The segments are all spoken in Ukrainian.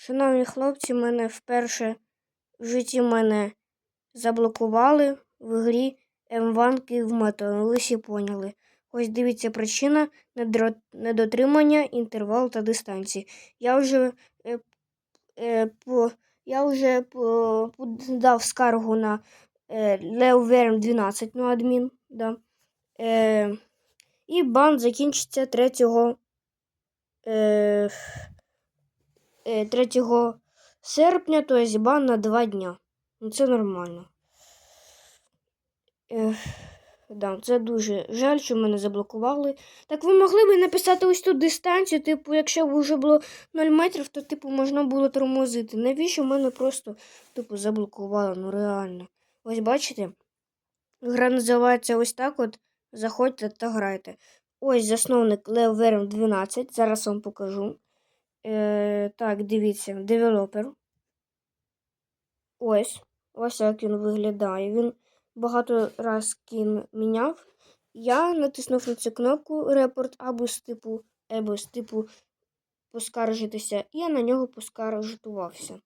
Шановні хлопці, мене вперше в житті мене заблокували в грі М1 Київметро. Ну, ви всі поняли. Ось дивіться причина недотримання інтервал та дистанції. Я вже, е, е, по, я вже по, подав скаргу на е, Леоверм 12 ну, адмін. Да. Е, і бан закінчиться 3, е, е, 3 серпня, тобто бан на 2 дня. Ну, це нормально. Ех, да, це дуже жаль, що мене заблокували. Так ви могли б написати ось тут дистанцію, типу, якщо б вже було 0 метрів, то типу можна було тормозити. Навіщо мене просто типу заблокували? Ну реально. Ось бачите? Гра називається ось так от. Заходьте та грайте. Ось засновник Leo Verm 12. Зараз вам покажу. Е, так, дивіться, девелопер. Ось. Ось як він виглядає. Він багато раз кін міняв. Я натиснув на цю кнопку репорт або з типу, або з типу поскаржитися, і я на нього поскаржитувався.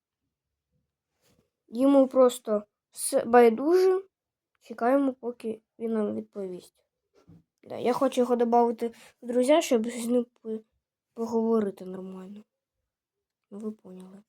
Йому просто все байдуже. Чекаємо, поки він нам відповість. Да, я хочу його додати в друзі, щоб з ним поговорити нормально. Ну, ви поняли.